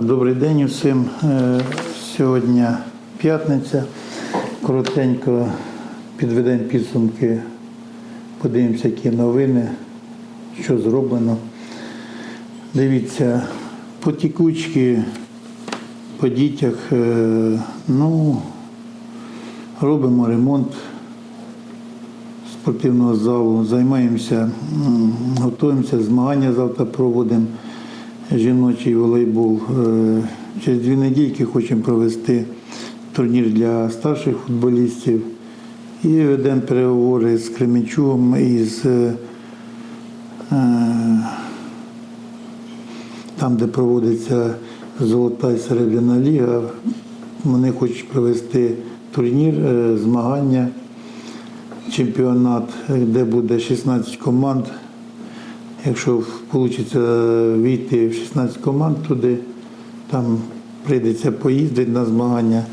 Добрий день усім. Е, Сьогодні п'ятниця. Коротенько підведемо підсумки, подивимося, які новини, що зроблено. Дивіться, по тікучки, по дітях, е, ну, робимо ремонт спортивного залу, займаємося, готуємося, змагання завтра проводимо жіночий волейбол. Е, Через дві недільки хочемо провести турнір для старших футболістів. І ведемо переговори з Кременчугом і з е, там, де проводиться золота і серебряна ліга. Вони хочуть провести турнір, е, змагання, чемпіонат, е, де буде 16 команд. Якщо вийде війти в 16 команд туди, там прийдеться поїздити на змагання.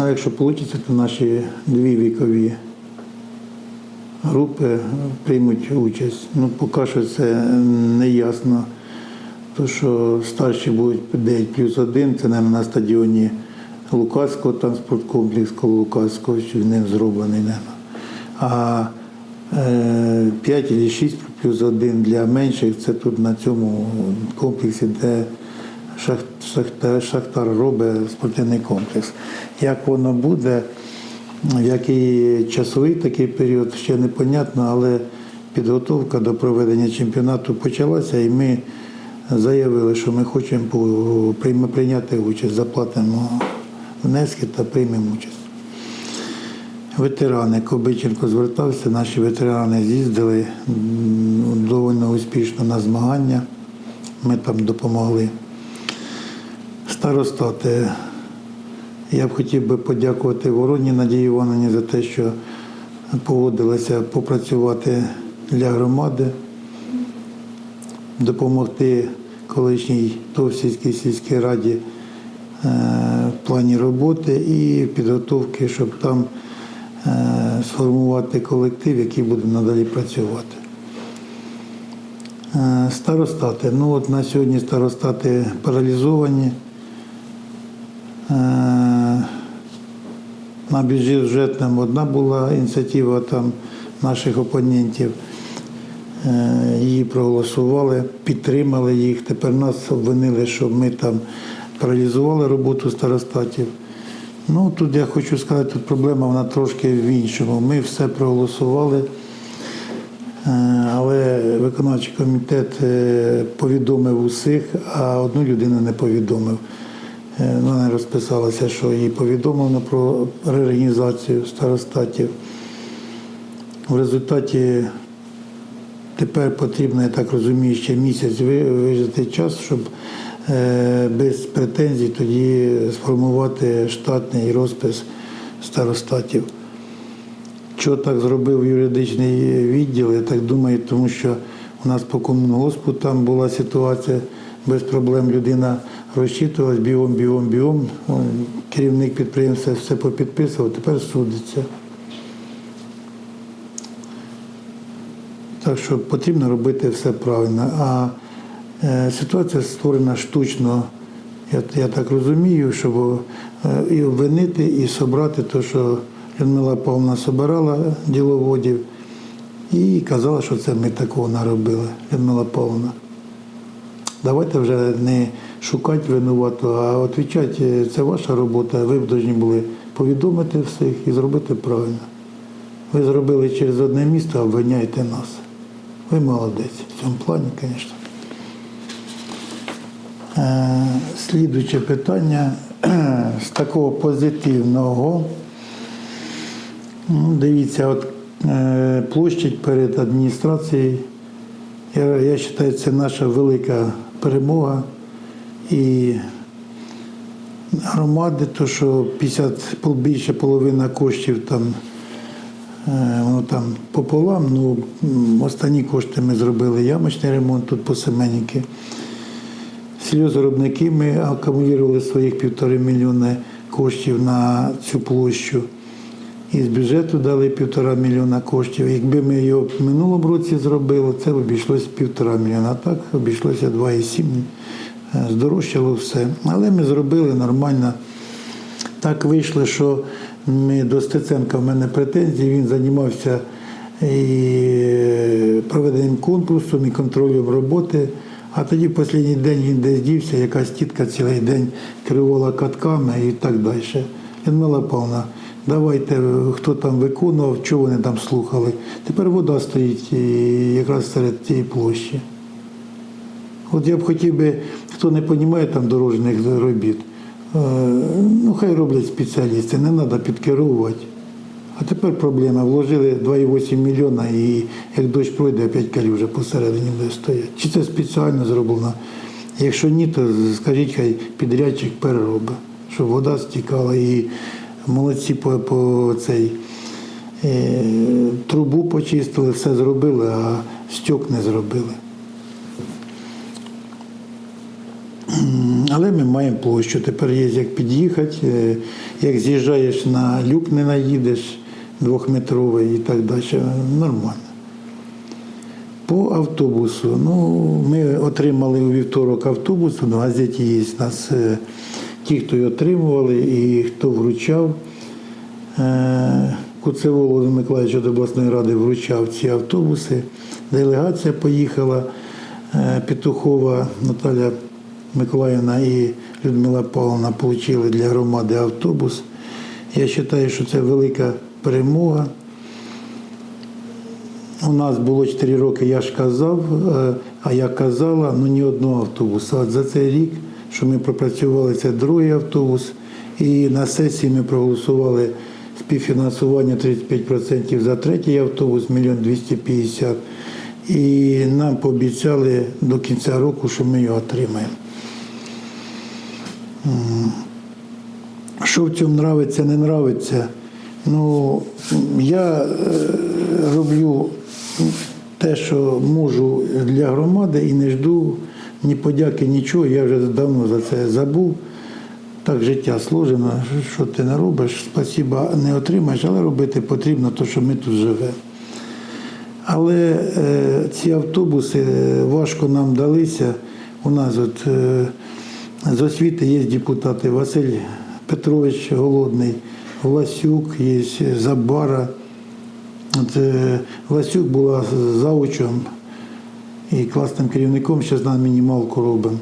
А якщо вийде, то наші дві вікові групи приймуть участь. Ну, поки що це не ясно. То, що старші будуть 9 плюс 1, це наверное, на стадіоні Лукаського, там спорткомплекс коло Лукаського, що ним зроблений. А 5 або 6 плюс 1 для менших це тут на цьому комплексі, де Шахтар, Шахтар робить спортивний комплекс. Як воно буде, який часовий такий період, ще непонятно, але підготовка до проведення чемпіонату почалася, і ми заявили, що ми хочемо прийняти участь, заплатимо внески та приймемо участь. Ветерани, Кобиченко звертався, наші ветерани з'їздили доволі успішно на змагання. Ми там допомогли. Старостати. Я б хотів би подякувати Вороні Надії Івановні за те, що погодилася попрацювати для громади, допомогти колишній Товсійській сільській раді е, в плані роботи і підготовки, щоб там сформувати колектив, який буде надалі працювати. Е, Старостати. Ну от на сьогодні старостати паралізовані. Е, На бюджетному одна була ініціатива там наших опонентів. Е, Її проголосували, підтримали їх. Тепер нас обвинили, що ми там паралізували роботу старостатів. Ну тут я хочу сказати, тут проблема вона трошки в іншому. Ми все проголосували. Е, Але виконавчий комітет е, повідомив усіх, а одну людину не повідомив. Е, Вона розписалася, що їй повідомлено про реорганізацію старостатів. В результаті тепер потрібно, я так розумію, ще місяць вижити час, щоб без претензій тоді сформувати штатний розпис старостатів. Що так зробив юридичний відділ, я так думаю, тому що у нас по комунгоспу там була ситуація без проблем. Людина розчитувалась біом, біом, біом. Керівник підприємства все попідписував, тепер судиться. Так що потрібно робити все правильно. А е, ситуація створена штучно, я, я так розумію, щоб е, і обвинити, і собрати те, що Людмила Павловна собирала діловодів і казала, що це ми такого наробили, Людмила Павловна. Давайте вже не шукати винуватого, а відповідати, це ваша робота, ви б повинні були повідомити всіх і зробити правильно. Ви зробили через одне місто, а обвиняєте нас. Ви молодець в цьому плані, звісно. Е, Слідуюче питання з такого позитивного. Ну, Дивіться, от е, площадь перед адміністрацією. Я, вважаю, це наша велика перемога. І громади, то що 50, більше половина коштів там, воно там пополам, ну останні кошти ми зробили ямочний ремонт тут по Семеніки. Сільозоробники ми акумулювали своїх півтори мільйони коштів на цю площу. І з бюджету дали півтора мільйона коштів. Якби ми його в минулому році зробили, це обійшлося півтора мільйона. А так обійшлося 2,7 е, здорожчало все. Але ми зробили нормально. Так вийшло, що ми до Стеценка в мене претензії, він займався і проведенням конкурсу, і контролем роботи. А тоді останній день він десь дівся, якась тітка цілий день керувала катками і так далі. Людмила Павловна, давайте, хто там виконував, що вони там слухали. Тепер вода стоїть якраз серед цієї площі. От я б хотів би, хто не розуміє там дорожніх робіт, е, ну хай роблять спеціалісти, не треба підкеровувати. А тепер проблема. Вложили 2,8 мільйона і як дощ пройде, опять калюжа посередині буде стояти. Чи це спеціально зроблено? Якщо ні, то скажіть, хай підрядчик переробить, щоб вода стікала і молодці по, по цей е, трубу почистили, все зробили, а стьок не зробили. Але ми маємо площу. Тепер є як під'їхати, е, як з'їжджаєш на люк, не наїдеш двохметровий і так далі. Нормально. По автобусу. Ну, ми отримали у вівторок автобус, в газеті є нас е, ті, хто його отримували і хто вручав. Е, Куцевол Володимир Миколаївич до обласної ради вручав ці автобуси. Делегація поїхала, е, Петухова Наталя Миколаївна і Людмила Павловна отримали для громади автобус. Я вважаю, що це велика перемога. У нас було 4 роки, я ж казав, е, а я казала, ну ні одного автобуса. За цей рік, що ми пропрацювали, це другий автобус. І на сесії ми проголосували співфінансування 35% за третій автобус, мільйон 250. І нам пообіцяли до кінця року, що ми його отримаємо. Що в цьому нравиться, не нравиться. Ну, я е, роблю те, що можу для громади і не жду ні подяки, нічого. Я вже давно за це забув. Так життя сложено, що ти не робиш, спасіба не отримаєш, але робити потрібно, то що ми тут живемо. Але е, ці автобуси е, важко нам далися. У нас от е, з освіти є депутати Василь Петрович Голодний, Власюк, є Забара. От, е, Власюк була заучем і класним керівником, зараз на мінімалку робимо.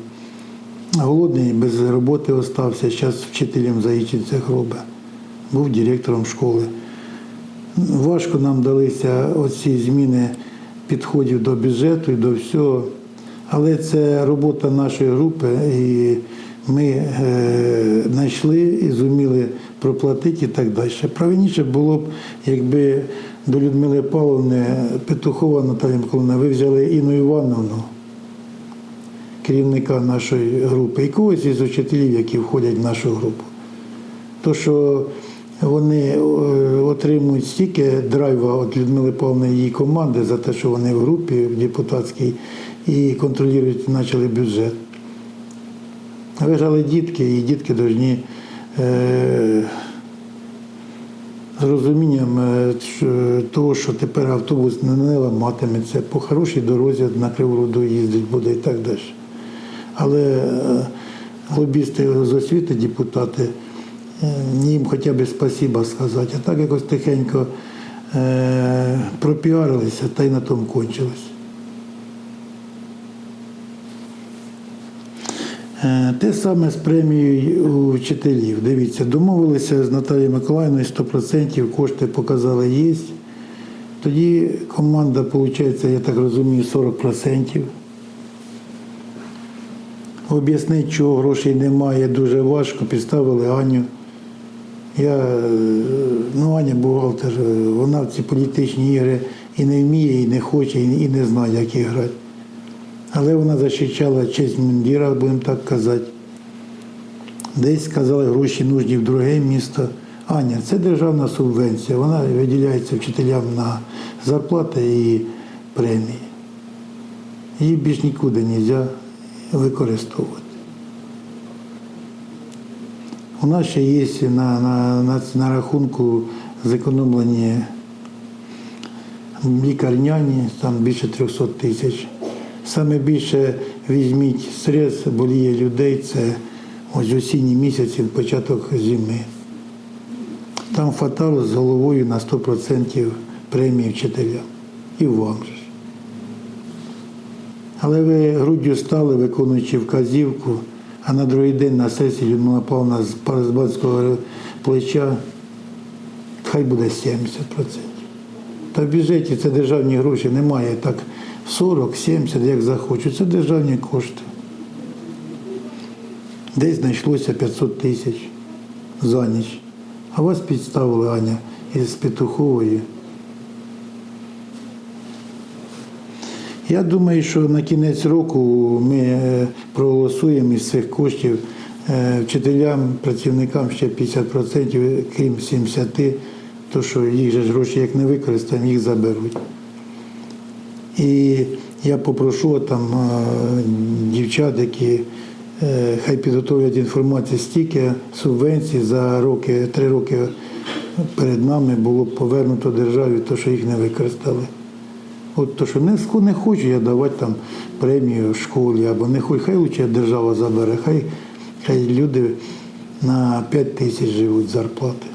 Голодний без роботи остався, зараз вчителем заїчиться робить. Був директором школи. Важко нам далися оці зміни підходів до бюджету і до всього. Але це робота нашої групи, і ми е, знайшли і зуміли проплатити і так далі. Правильніше було б, якби до Людмили Павловни Петухова Наталія Миколаївна, ви взяли Інну Івановну, керівника нашої групи, і когось із учителів, які входять в нашу групу. То, що вони е, отримують стільки драйва від Людмили Павловни і її команди за те, що вони в групі в депутатській і контролюють почали бюджет. Виграли дітки, і дітки повинні з розумінням е, того, що тепер автобус не, ламатиметься, по хорошій дорозі на Криву Руду їздить буде і так далі. Але е, лобісти з освіти, депутати, е, їм хоча б спасіба сказати, а так якось тихенько е, пропіарилися та й на тому кончилось. Те саме з премією вчителів. Дивіться, домовилися з Наталією Миколаївною 100%, кошти показали є. Тоді команда, виходить, я так розумію, 40%. Об'яснити, чого грошей немає, дуже важко. Підставили Аню. Я, е, ну, Аня бухгалтер, е, вона в ці політичні ігри і не вміє, і не хоче, і не знає, як їх грати. Але вона захищала честь мундіра, будемо так казати. Десь сказали, гроші нужні в друге місто. Аня, це державна субвенція, вона виділяється вчителям на зарплати і премії. Її більш нікуди не можна використовувати. У нас ще є на, на, на, на рахунку зекономлені лікарняні, там більше 300 тисяч. Саме більше візьміть стрес, боліє людей, це ось осінні місяці, початок зими. Там фатало з головою на 100% премії вчителям. І вам же. Але ви груддю стали, виконуючи вказівку, а на другий день на сесії Людмила Павловна з Паразбатського плеча хай буде 70%. Та в бюджеті це державні гроші, немає так 40-70, як захочуть. Це державні кошти. Десь знайшлося 500 тисяч за ніч. А вас підставили Аня із Петухової. Я думаю, що на кінець року ми е, проголосуємо із цих коштів е, вчителям, працівникам ще 50%, крім 70%, то що їх же гроші як не використаємо, їх заберуть. І я попрошу там е, дівчат, які е, хай підготовлять інформацію стільки субвенцій за роки, три роки перед нами було повернуто державі, то що їх не використали. От то, що не, не хочу я давати там премію в школі, або не хочу, хай лучше держава забере, хай, хай люди на 5 тисяч живуть зарплати.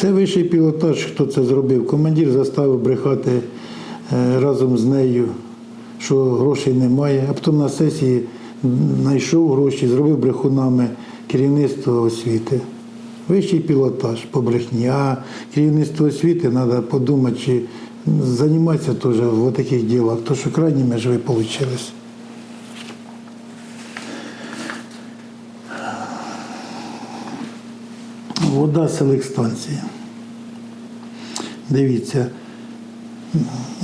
Це вищий пілотаж, хто це зробив. Командир заставив брехати е, разом з нею, що грошей немає, а потім на сесії знайшов гроші, зробив брехунами керівництво освіти. Вищий пілотаж по брехні. А керівництво освіти треба подумати, чи займатися теж в таких ділах, то що крайніми ж ви вийшли. Вода селекстанції. Дивіться,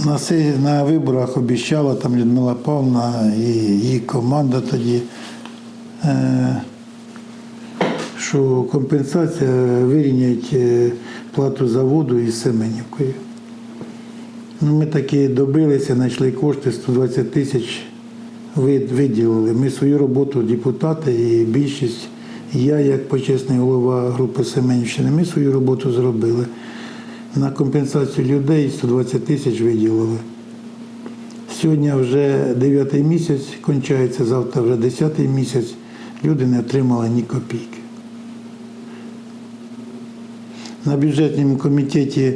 на, на виборах обіцяла там Людмила Павловна і її команда тоді, е, що компенсація вирівняють е, плату за воду із Семенівкою. Ну, ми таки добилися, знайшли кошти, 120 тисяч виділили. Ми свою роботу, депутати і більшість, я як почесний голова групи Семенівщини, ми свою роботу зробили. На компенсацію людей 120 тисяч виділили. Сьогодні вже 9 місяць кончається, завтра вже 10 місяць. Люди не отримали ні копійки. На бюджетному комітеті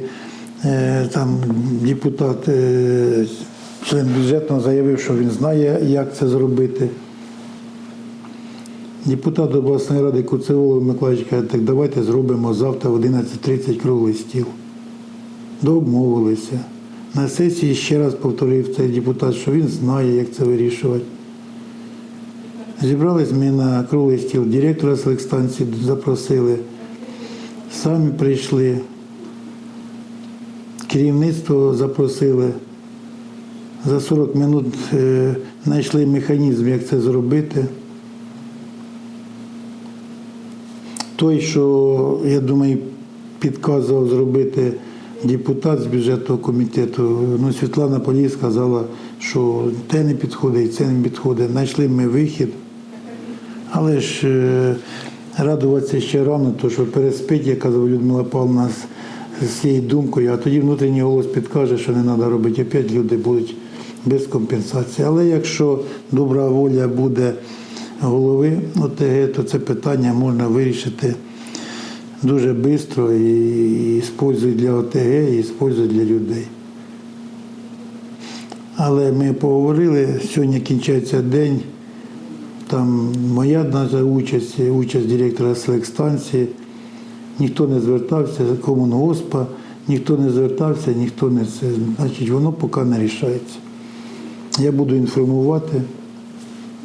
е, там депутат, е, член бюджетного заявив, що він знає, як це зробити. Депутат обласної ради Куцеволов Миколаївич каже, так давайте зробимо завтра в 11.30 круглий стіл. Домовилися. На сесії ще раз повторив цей депутат, що він знає, як це вирішувати. Зібрались ми на круглий стіл директора селекстанції запросили, самі прийшли, керівництво запросили. За 40 минут е, знайшли механізм, як це зробити. Той, що, я думаю, підказував зробити депутат з бюджетного комітету, ну, Світлана Полій сказала, що те не підходить, це не підходить. Знайшли ми вихід. Але ж е, радуватися ще рано, то що переспить, як казав Людмила Павловна, з цією думкою, а тоді внутрішній голос підкаже, що не треба робити. Опять люди будуть без компенсації. Але якщо добра воля буде голови ОТГ, то це питання можна вирішити дуже швидко і, спользують для ОТГ, і спользують для людей. Але ми поговорили, сьогодні кінчається день. Там моя участь, участь директора селекстанції. Ніхто не звертався, комунгоспа, ніхто не звертався, ніхто не це. Значить, воно поки не рішається. Я буду інформувати.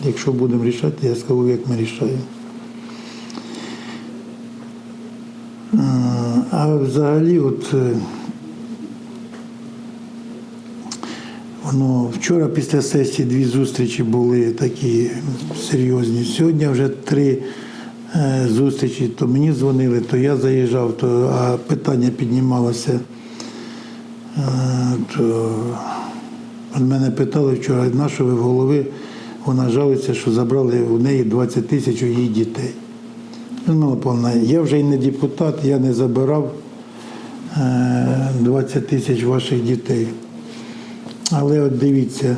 Якщо будемо рішати, я скажу, як ми рішаємо. А взагалі, от е, Воно вчора після сесії дві зустрічі були такі серйозні. Сьогодні вже три е, зустрічі. То мені дзвонили, то я заїжджав, то а питання піднімалося. Е, то мене питали вчора, нашої ви в голови, вона жалується, що забрали у неї 20 тисяч у її дітей. Людмила Павловна, я вже і не депутат, я не забирав. Е, 20 тисяч ваших дітей. Але от дивіться,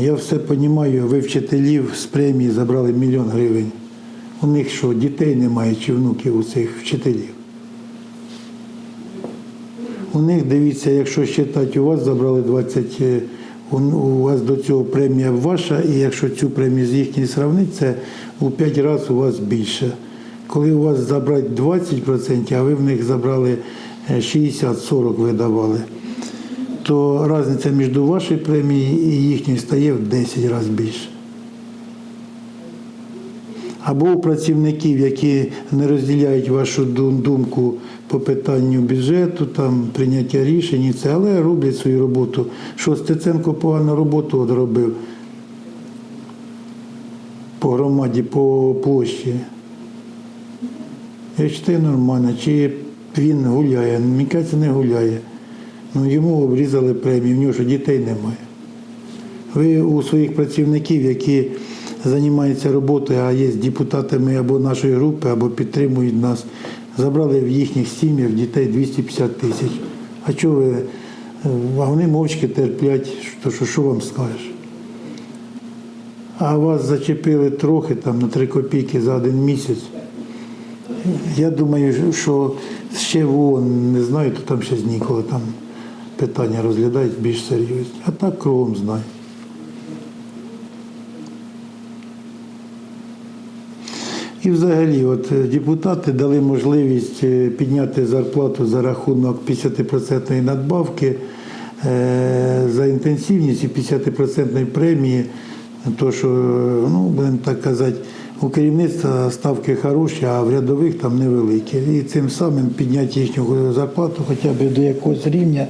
я все розумію, ви вчителів з премії забрали мільйон гривень. У них що, дітей немає чи внуків у цих вчителів? У них, дивіться, якщо вважати, у вас забрали 20, е, у, вас до цього премія ваша, і якщо цю премію з їхньої сравнити, це у 5 разів у вас більше. Коли у вас забрати 20%, а ви в них забрали е, 60-40 видавали, то різниця між вашою премією і їхньою стає в 10 разів більше. Або у працівників, які не розділяють вашу думку по питанню бюджету, там прийняття рішень, це, але роблять свою роботу. Що Стеценко погану роботу от робив по громаді, по площі. Я вважаю нормально. Чи він гуляє? Мені не гуляє. Ну, йому обрізали премію, в нього ж дітей немає. Ви у своїх працівників, які займаються роботою, а є депутатами або нашої групи, або підтримують нас, забрали в їхніх сім'ях дітей 250 тисяч. А чого ви? е, А вони мовчки терплять, що, що, що вам скажеш? А вас зачепили трохи там на 3 копійки за один місяць. Я думаю, що ще в ООН не знаю, то там ще ніколи там питання розглядають більш серйозні. А так кругом знаю. І взагалі, от е, депутати дали можливість е, підняти зарплату за рахунок 50% надбавки е, за інтенсивність і 50% премії. То, що, ну, будемо так казати, у керівництва ставки хороші, а в рядових там невеликі. І цим самим підняти їхню зарплату хоча б до якогось рівня.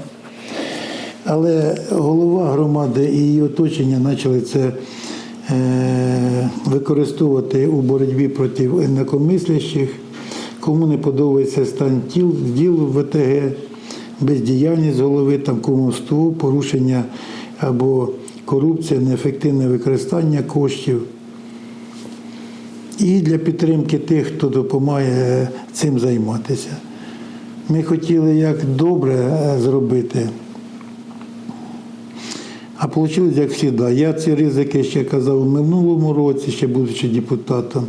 Але голова громади і її оточення почали це використовувати у боротьбі проти інакомислящих. Кому не подобається стан тіл, діл в ВТГ, бездіяльність голови, там кумовство, порушення або корупція, неефективне використання коштів. І для підтримки тих, хто допомагає цим займатися. Ми хотіли як добре е, зробити. А вийшло, як завжди. Я ці ризики ще казав у минулому році, ще будучи депутатом.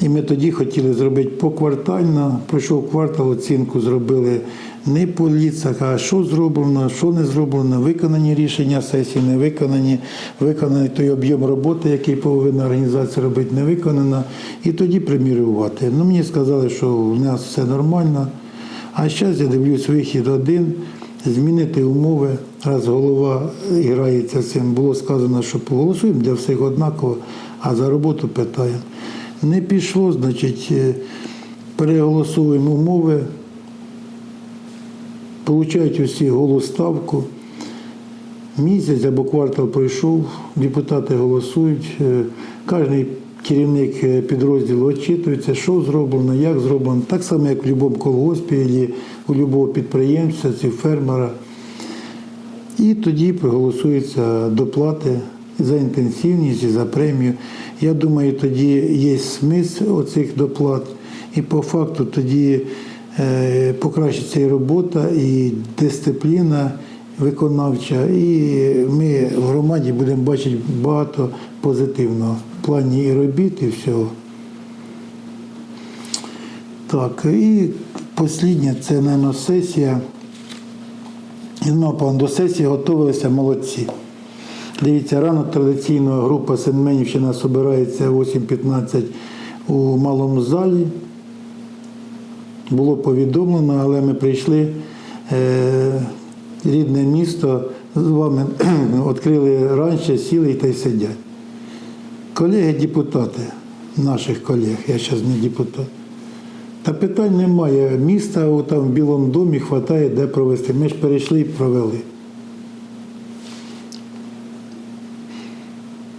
І ми тоді хотіли зробити поквартально. Пройшов квартал, оцінку зробили не по ліцах, а що зроблено, що не зроблено, виконані рішення сесії, не виконані, виконаний той об'єм роботи, який повинна організація робити, не виконано. І тоді примірювати. Ну, мені сказали, що у нас все нормально. А зараз я дивлюсь вихід один, змінити умови. Раз голова грається цим, було сказано, що поголосуємо для всіх однаково, а за роботу питаємо. Не пішло, значить, е, переголосуємо умови, получають усі голосставку. Місяць або квартал пройшов, депутати голосують, е, кожен керівник е, підрозділу очитується, що зроблено, як зроблено, так само, як в будь-якому колгоспі, у будь-якого підприємця чи фермера. І тоді проголосуються доплати за інтенсивність і за премію. Я думаю, тоді є смисл оцих доплат, і по факту тоді е, покращиться і робота, і дисципліна виконавча, і ми в громаді будемо бачити багато позитивного в плані і робіт, і всього. Так, і послідня це, мабуть, сесія. І пан, до сесії готувалися молодці. Дивіться, рано традиційно група Сенменівщина збирається о 8.15 у малому залі. Було повідомлено, але ми прийшли. Е, рідне місто з вами відкрили раніше, сіли та й сидять. Колеги депутати, наших колег, я зараз не депутат. Та питань немає. Міста о, там, в Білому домі вистачає де провести. Ми ж перейшли і провели.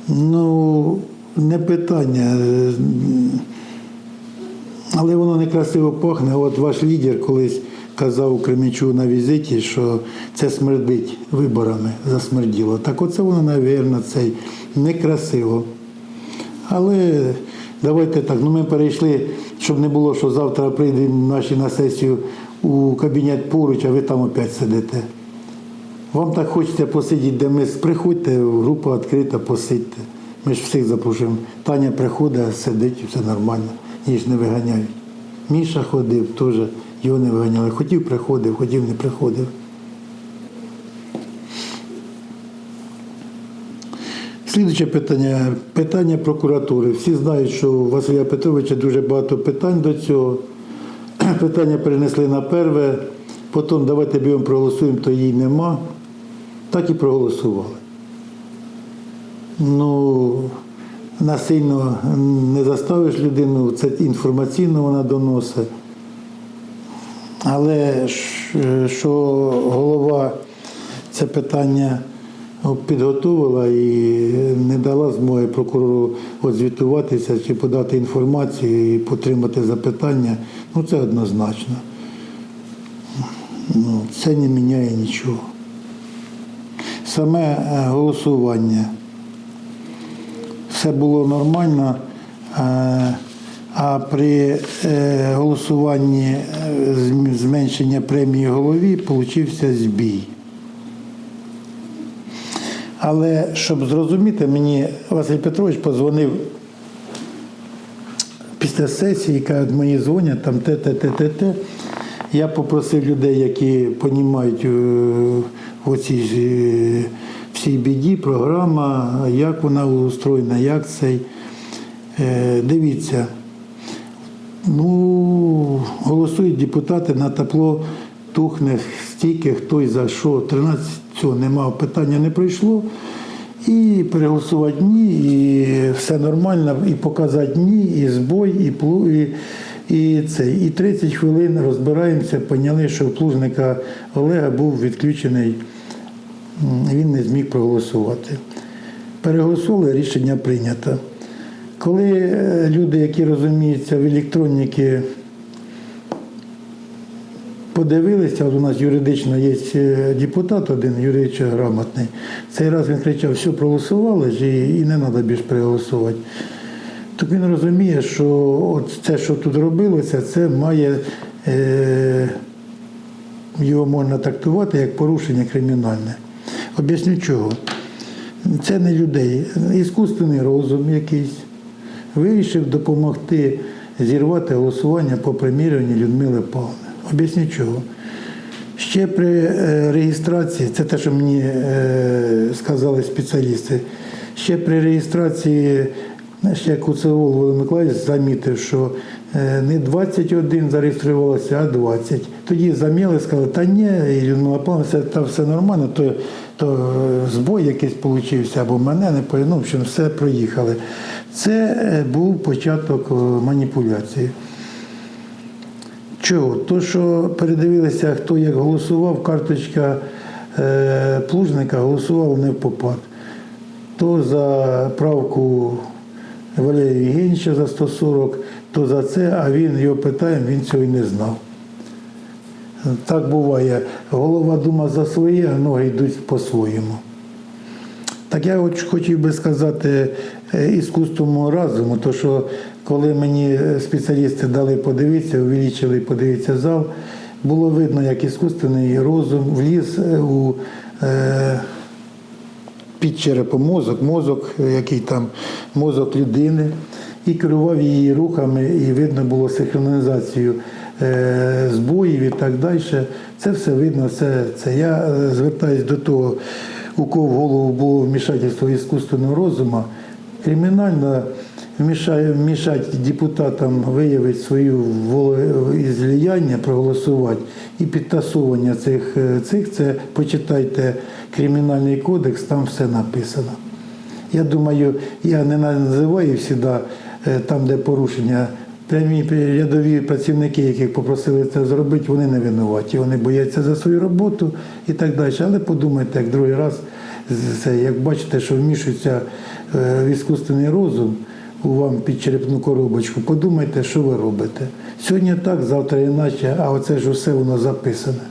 Ну, не питання. Але воно некрасиво пахне. От ваш лідер колись казав у Кременчугу на візиті, що це смердить виборами, засмерділо. Так оце воно, мабуть, цей некрасиво. Але давайте так, ну ми перейшли, щоб не було, що завтра прийдемо наші на сесію у кабінет поруч, а ви там опять сидите. Вам так хочете посидіти, де ми приходьте, група відкрита, посидьте. Ми ж всіх запрошуємо. Таня приходить, сидить, все нормально, її ж не виганяють. Міша ходив, теж його не виганяли. Хотів приходив, хотів не приходив. Слідуюче питання питання прокуратури. Всі знають, що у Василя Петровича дуже багато питань до цього. Питання перенесли на перве, потім давайте бігом проголосуємо, то її нема. Так і проголосували. Ну, насильно не заставиш людину, це інформаційно вона доносить. Але що голова це питання підготувала і не дала змоги прокурору озвітуватися чи подати інформацію і потримати запитання, ну це однозначно. Ну, це не міняє нічого. Саме е, голосування. Все було нормально, е, а при е, голосуванні зменшення премії голові получився збій. Але щоб зрозуміти, мені Василь Петрович позвонив після сесії, каже, «От мені дзвонять, там те, те, те, те, те. Я попросив людей, які розуміють в цій е, всій біді, програма, як вона устроєна, як цей. Е, Дивіться, ну, голосують депутати на тепло, тухне стільки, хто і за що. 13 цього немає, питання не пройшло. І переголосувати ні, і все нормально, і показати ні, і збой, і плу, і, і це. І 30 хвилин розбираємося, поняли, що у плужника Олега був відключений, він не зміг проголосувати. Переголосували, рішення прийнято. Коли е, люди, які розуміються в електроніці, подивилися, у нас юридично є е, депутат один, юридично грамотний. Цей раз він кричав, все проголосували ж і, не треба більше переголосувати. Так він розуміє, що от це, що тут робилося, це має е, його можна трактувати як порушення кримінальне. Об'ясню чого. Це не людей, іскусственний розум якийсь вирішив допомогти зірвати голосування по примірюванню Людмили Павловни. Об'ясню чого. Ще при е, реєстрації, це те, що мені е, сказали спеціалісти, ще при реєстрації ще Куцевол Володимир Миколаївич замітив, що е, не 21 зареєструвалося, а 20. Тоді заміли, сказали, та ні, і все, та все нормально, то, то збой якийсь получився, або мене не по- ну, в общем, все проїхали. Це був початок маніпуляції. Чого? То, що передивилися, хто як голосував, карточка е, плужника голосувала не в попад. То за правку Валерія Євгеньовича за 140, то за це, а він його питає, він цього й не знав. Так буває. Голова дума за своє, а ноги йдуть по-своєму. Так я от хотів би сказати е, іскусствому разуму, то що коли мені спеціалісти дали подивитися, увеличили подивитися зал, було видно, як іскусственний розум вліз е, у е, під черепом мозок, мозок, е, який там мозок людини, і керував її рухами, і видно було синхронізацію е, збоїв і так далі. Це все видно. Це, це. Я е, звертаюся до того, у кого в голову було вмішательство іскусственного розуму, кримінально вмішати депутатам виявити свою волеізліяння, проголосувати і підтасовування цих, е, цих це почитайте Кримінальний кодекс, там все написано. Я думаю, я не називаю завжди е, там, де порушення. Прямі рядові працівники, яких попросили це зробити, вони не винуваті. Вони бояться за свою роботу і так далі. Але подумайте, як другий раз, як бачите, що вмішується е, в іскусственний розум у вам під черепну коробочку, подумайте, що ви робите. Сьогодні так, завтра іначе, а оце ж усе воно записане.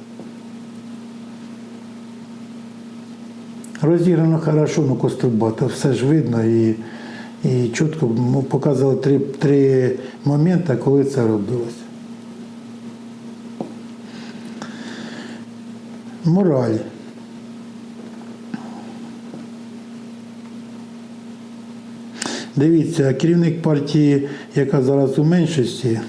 Розіграно хорошо, ну кострубато, все ж видно і, і чітко показували три, три моменти, коли це робилося. Мораль. Дивіться, керівник партії, яка зараз у меншості,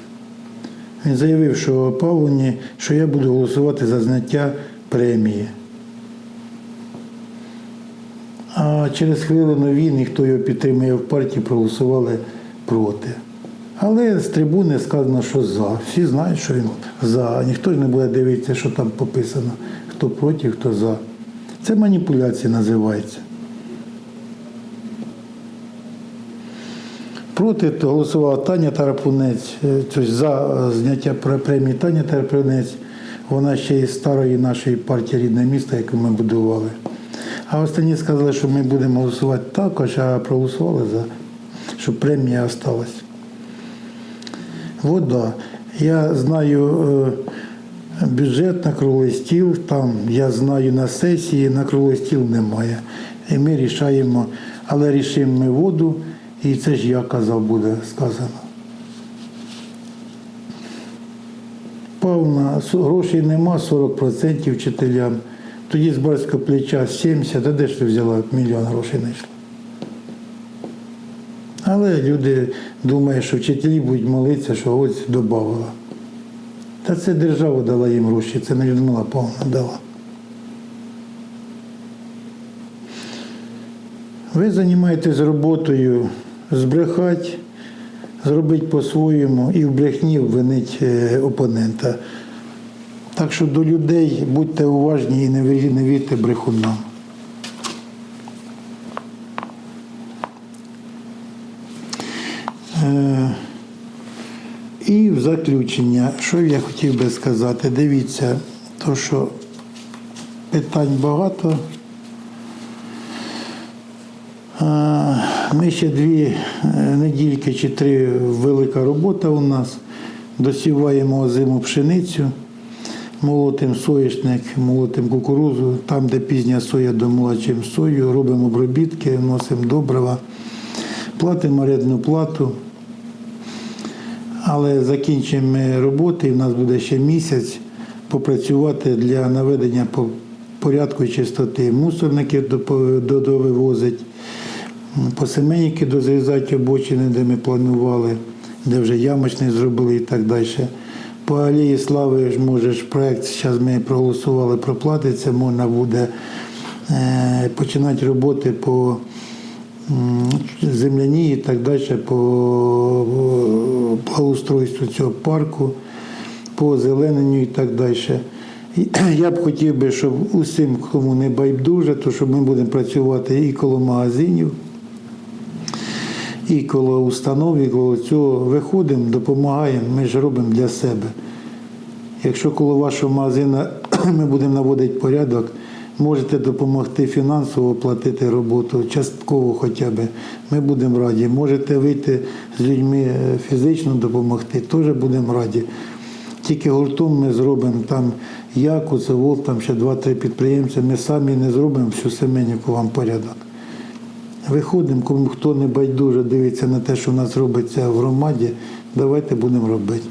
він заявив, що Павловні, що я буду голосувати за зняття премії. А через хвилину він і хто його підтримує в партії, проголосували проти. Але з трибуни сказано, що за. Всі знають, що він за. Ніхто не буде дивитися, що там пописано, хто проти, хто за. Це маніпуляція називається. Проти голосувала Таня Тарапунець, тобто за е, зняття премії Таня Тарапунець. Вона ще із старої нашої партії рідне місто, яку ми будували. А останні сказали, що ми будемо голосувати також, а проголосували за, щоб премія осталась. Вода. Я знаю е, бюджет на круглий стіл, там я знаю на сесії, на круглий стіл немає. І ми рішаємо, але рішимо ми воду, і це ж я казав, буде сказано. Павна, грошей нема, 40% вчителям. Тоді з барського плеча 70, а де ж ти взяла мільйон грошей знайшла? Але люди думають, що вчителі будуть молитися, що ось додавала. Та це держава дала їм гроші, це не Людмила Павловна дала. Ви займаєтесь роботою збрехати, зробити по-своєму і в брехні обвинити е, опонента. Так що до людей будьте уважні і не вірте брехунам. Е, І в заключення, що я хотів би сказати, дивіться, то що питань багато. Ми ще дві е, недільки чи три велика робота у нас. Досіваємо озиму пшеницю, молотим соєшник, молотим кукурузу, там, де пізня соя домолочимо сою, робимо обробітки, вносимо добрива, платимо орендну плату. Але закінчимо роботи, і в нас буде ще місяць попрацювати для наведення порядку і чистоти. Мусорники до- до- довивозить, по Семеніки дозрізати обочини, де ми планували, де вже ямочний зробили і так далі. По Алії Слави ж можеш проєкт, зараз ми проголосували, проплатиться, можна буде е, починати роботи по земляні і так далі, по благоустройству цього парку, по озелененню і так далі. Я б хотів би, щоб усім, кому не байдуже, то щоб ми будемо працювати і коло магазинів, і коло установ, і коло цього виходимо, допомагаємо, ми ж робимо для себе. Якщо коло вашого магазину ми будемо наводити порядок, можете допомогти фінансово платити роботу, частково хоча б. Ми будемо раді. Можете вийти з людьми е, фізично допомогти, теж будемо раді. Тільки гуртом ми зробимо там я, Куцевол, там ще два-три підприємці. Ми самі не зробимо всю Семенівку вам порядок. Виходимо, кому хто не байдуже дивиться на те, що в нас робиться в громаді, давайте будемо робити.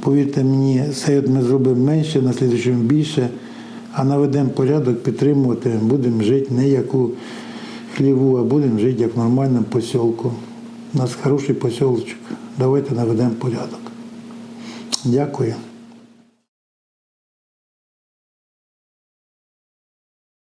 Повірте мені, сейот ми зробимо менше, на слідчому більше, а наведемо порядок, підтримувати, будемо жити не як у хліву, а будемо жити як в нормальному посілку. У нас хороший посілочок. Давайте наведемо порядок. Дякую.